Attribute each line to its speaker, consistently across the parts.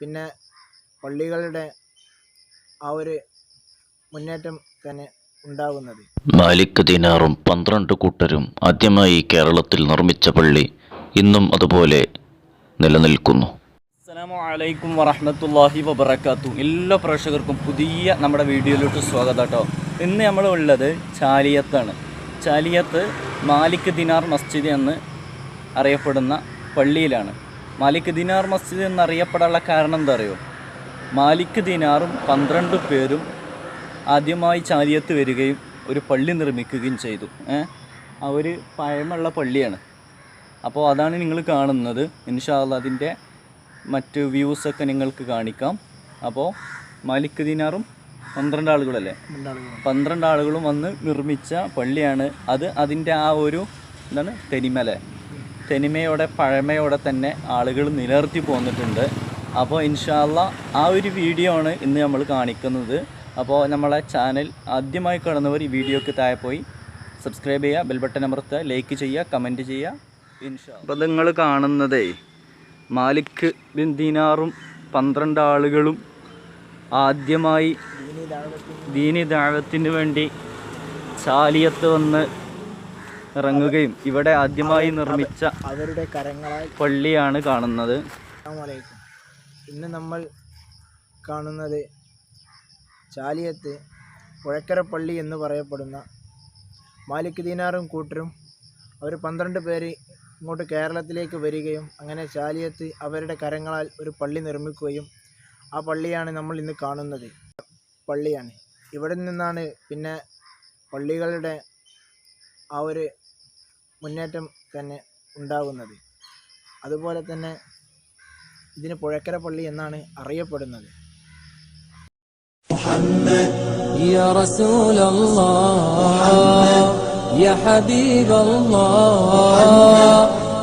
Speaker 1: പിന്നെ പള്ളികളുടെ ആ ഒരു മുന്നേറ്റം തന്നെ ഉണ്ടാകുന്നത്
Speaker 2: മാലിക് ദിനാറും പന്ത്രണ്ട് കൂട്ടരും ആദ്യമായി കേരളത്തിൽ നിർമ്മിച്ച പള്ളി ഇന്നും അതുപോലെ നിലനിൽക്കുന്നു.
Speaker 3: അസ്സലാമു വറഹമത്തല്ലാഹി വറഹ്മത്തുള്ളാഹി വബറകാത്തു. എല്ലാ പ്രേക്ഷകർക്കും പുതിയ നമ്മുടെ വീഡിയോയിലോട്ട് സ്വാഗതം കേട്ടോ. ഇന്ന് നമ്മൾ ഉള്ളത് ചാലിയത്താണ്. ചാലിയത്ത് മാലിക് ദിനാർ മസ്ജിദ് എന്ന് അറിയപ്പെടുന്ന പള്ളിയിലാണ്. മാലിക് ദിനാർ മസ്ജിദ് എന്നറിയപ്പെടാനുള്ള കാരണം എന്താ അറിയോ മാലിക് ദിനാറും പന്ത്രണ്ട് പേരും ആദ്യമായി ചാലിയത്ത് വരികയും ഒരു പള്ളി നിർമ്മിക്കുകയും ചെയ്തു. ആ ഒരു പഴമുള്ള പള്ളിയാണ്. അപ്പോൾ അതാണ് നിങ്ങൾ കാണുന്നത്. ഇൻഷാല്ല അതിന്റെ മറ്റ് വ്യൂസൊക്കെ നിങ്ങൾക്ക് കാണിക്കാം. അപ്പോൾ മാലിക് ദിനാറും പന്ത്രണ്ട് ആളുകളല്ലേ? പന്ത്രണ്ട് ആളുകളും വന്ന് നിർമ്മിച്ച പള്ളിയാണ്. അത് അതിന്റെ ആ ഒരു എന്താണ് തെനിമല. തെനിമയോടെ പഴമയോടെ തന്നെ ആളുകൾ നിലനിർത്തി പോന്നിട്ടുണ്ട്. അപ്പോൾ ഇൻഷാല്ല ആ ഒരു വീഡിയോ ആണ് ഇന്ന് നമ്മൾ കാണിക്കുന്നത്. അപ്പോൾ നമ്മളെ ചാനൽ ആദ്യമായി കാണുന്നവർ ഈ വീഡിയോക്ക് താഴെ പോയി സബ്സ്ക്രൈബ് ചെയ്യുക ബെൽബട്ടൻ അമർത്തുക ലൈക്ക് ചെയ്യുക കമന്റ് ചെയ്യുക. ഇൻഷാ അപ്പോൾ നിങ്ങൾ കാണുന്നതേ മാലിക് ബിൻ ദീനാറും പന്ത്രണ്ട് ആളുകളും ആദ്യമായി
Speaker 1: ദീനി
Speaker 3: ദാഴത്തിന് വേണ്ടി ചാലിയത്ത് വന്ന് ഇറങ്ങുകയും ഇവിടെ ആദ്യമായി നിർമ്മിച്ച
Speaker 1: അവരുടെ കരങ്ങളാൽ
Speaker 3: പള്ളിയാണ് കാണുന്നത്.
Speaker 1: ഇന്ന് നമ്മൾ കാണുന്നത് ചാലിയത്ത് പുഴക്കര പള്ളി എന്ന് പറയപ്പെടുന്ന മാലിക് ദീനാറും കൂട്ടരും അവർ പന്ത്രണ്ട് പേര് ഇങ്ങോട്ട് കേരളത്തിലേക്ക് വരികയും അങ്ങനെ ചാലിയത്ത് അവരുടെ കരങ്ങളാൽ ഒരു പള്ളി നിർമ്മിക്കുകയും ആ പള്ളിയാണ് നമ്മൾ ഇന്ന് കാണുന്നത്. പള്ളിയാണ്. ഇവിടെ നിന്നാണ് പിന്നെ പള്ളികളുടെ ആ ഒരു മുന്നേറ്റം തന്നെ ഉണ്ടാകുന്നത് അതുപോലെ തന്നെ ഇതിന് പുഴക്കര പള്ളി എന്നാണ് അറിയപ്പെടുന്നത്
Speaker 4: يا رسول الله يا حبيب الله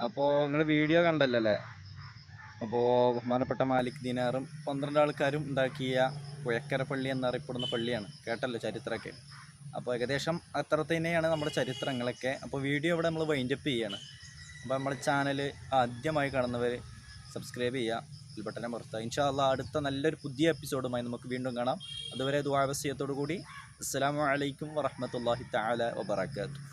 Speaker 3: അപ്പോൾ നിങ്ങൾ വീഡിയോ കണ്ടല്ലോ അല്ലേ അപ്പോൾ ബഹുമാനപ്പെട്ട മാലിക് ദിനാറും പന്ത്രണ്ട് ആൾക്കാരും ഉണ്ടാക്കിയ കുഴക്കര പള്ളി എന്നറിയപ്പെടുന്ന പള്ളിയാണ്. കേട്ടല്ലോ ചരിത്രമൊക്കെ. അപ്പോൾ ഏകദേശം അത്ര തന്നെയാണ് നമ്മുടെ ചരിത്രങ്ങളൊക്കെ. അപ്പോൾ വീഡിയോ ഇവിടെ നമ്മൾ വൈൻഡപ്പ് ചെയ്യാണ് അപ്പോൾ നമ്മുടെ ചാനൽ ആദ്യമായി കാണുന്നവർ സബ്സ്ക്രൈബ് ചെയ്യുക. ഉൾപ്പെട്ടനെ പുറത്ത് ഇൻഷാല്ല അടുത്ത നല്ലൊരു പുതിയ എപ്പിസോഡുമായി നമുക്ക് വീണ്ടും കാണാം. അതുവരെ ദ്വാവസ്യത്തോടു കൂടി അസ്സാം വലൈക്കും വറഹ്മത്തുള്ളാഹി താല വബറകാതുഹു.